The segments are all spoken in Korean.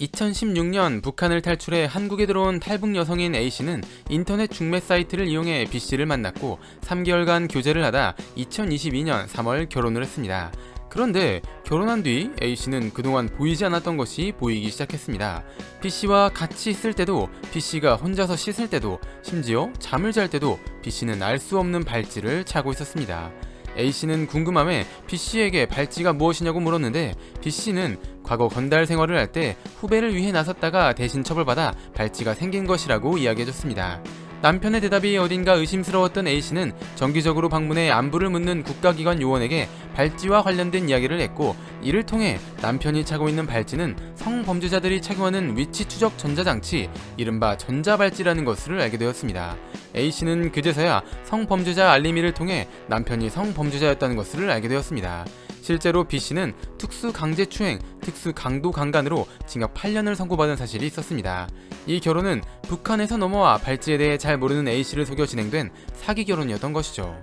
2016년 북한을 탈출해 한국에 들어온 탈북 여성인 A씨는 인터넷 중매 사이트를 이용해 B씨를 만났고 3개월간 교제를 하다 2022년 3월 결혼을 했습니다. 그런데 결혼한 뒤 A씨는 그동안 보이지 않았던 것이 보이기 시작했습니다. B씨와 같이 있을 때도, B씨가 혼자서 씻을 때도, 심지어 잠을 잘 때도 B씨는 알 수 없는 발찌를 차고 있었습니다. A씨는 궁금함에 B씨에게 발찌가 무엇이냐고 물었는데 B씨는 과거 건달 생활을 할 때 후배를 위해 나섰다가 대신 처벌받아 발찌가 생긴 것이라고 이야기해줬습니다. 남편의 대답이 어딘가 의심스러웠던 A씨는 정기적으로 방문해 안부를 묻는 국가기관 요원에게 발찌와 관련된 이야기를 했고 이를 통해 남편이 차고 있는 발찌는 성범죄자들이 착용하는 위치 추적 전자장치 이른바 전자발찌라는 것을 알게 되었습니다. A씨는 그제서야 성범죄자 알림이를 통해 남편이 성범죄자였다는 것을 알게 되었습니다. 실제로 B씨는 특수 강제추행, 특수 강도 강간으로 징역 8년을 선고받은 사실이 있었습니다. 이 결혼은 북한에서 넘어와 발찌에 대해 잘 모르는 A씨를 속여 진행된 사기 결혼이었던 것이죠.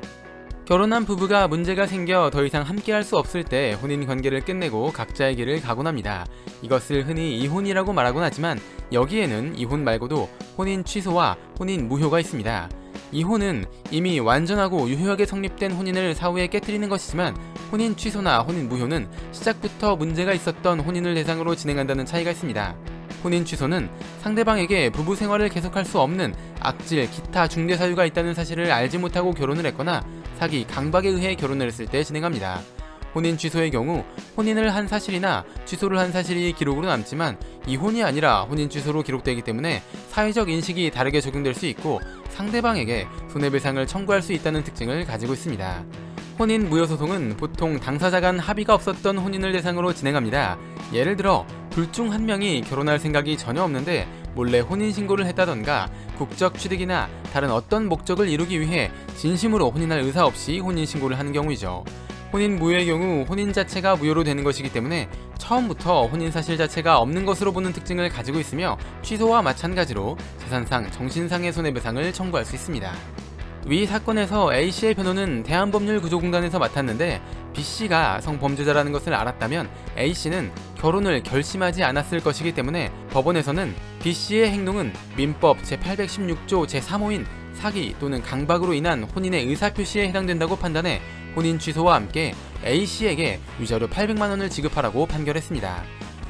결혼한 부부가 문제가 생겨 더 이상 함께할 수 없을 때 혼인 관계를 끝내고 각자의 길을 가곤 합니다. 이것을 흔히 이혼이라고 말하곤 하지만 여기에는 이혼 말고도 혼인 취소와 혼인 무효가 있습니다. 이혼은 이미 완전하고 유효하게 성립된 혼인을 사후에 깨뜨리는 것이지만 혼인 취소나 혼인 무효는 시작부터 문제가 있었던 혼인을 대상으로 진행한다는 차이가 있습니다. 혼인 취소는 상대방에게 부부 생활을 계속할 수 없는 악질, 기타 중대 사유가 있다는 사실을 알지 못하고 결혼을 했거나 사기, 강박에 의해 결혼을 했을 때 진행합니다. 혼인 취소의 경우 혼인을 한 사실이나 취소를 한 사실이 기록으로 남지만 이혼이 아니라 혼인 취소로 기록되기 때문에 사회적 인식이 다르게 적용될 수 있고 상대방에게 손해배상을 청구할 수 있다는 특징을 가지고 있습니다. 혼인 무효 소송은 보통 당사자 간 합의가 없었던 혼인을 대상으로 진행합니다. 예를 들어 둘 중 한 명이 결혼할 생각이 전혀 없는데 몰래 혼인 신고를 했다던가 국적 취득이나 다른 어떤 목적을 이루기 위해 진심으로 혼인할 의사 없이 혼인 신고를 하는 경우이죠. 혼인 무효의 경우 혼인 자체가 무효로 되는 것이기 때문에 처음부터 혼인 사실 자체가 없는 것으로 보는 특징을 가지고 있으며 취소와 마찬가지로 재산상, 정신상의 손해배상을 청구할 수 있습니다. 위 사건에서 A씨의 변호는 대한법률구조공단에서 맡았는데 B씨가 성범죄자라는 것을 알았다면 A씨는 결혼을 결심하지 않았을 것이기 때문에 법원에서는 B씨의 행동은 민법 제816조 제3호인 사기 또는 강박으로 인한 혼인의 의사표시에 해당된다고 판단해 혼인 취소와 함께 A씨에게 위자료 800만 원을 지급하라고 판결했습니다.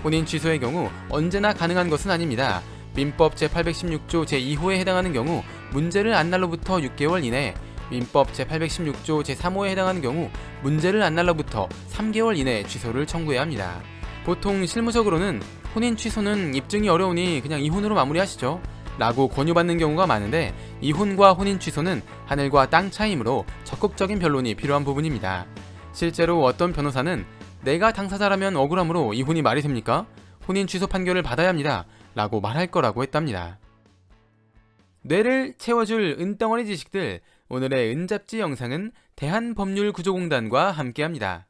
혼인 취소의 경우 언제나 가능한 것은 아닙니다. 민법 제816조 제2호에 해당하는 경우 문제를 안 날로부터 6개월 이내, 민법 제816조 제3호에 해당하는 경우 문제를 안 날로부터 3개월 이내 취소를 청구해야 합니다. 보통 실무적으로는 혼인 취소는 입증이 어려우니 그냥 이혼으로 마무리하시죠. 라고 권유받는 경우가 많은데 이혼과 혼인 취소는 하늘과 땅 차이므로 적극적인 변론이 필요한 부분입니다. 실제로 어떤 변호사는 내가 당사자라면 억울함으로 이혼이 말이 됩니까? 혼인 취소 판결을 받아야 합니다. 라고 말할 거라고 했답니다. 뇌를 채워줄 은덩어리 지식들 오늘의 은잡지 영상은 대한법률구조공단과 함께합니다.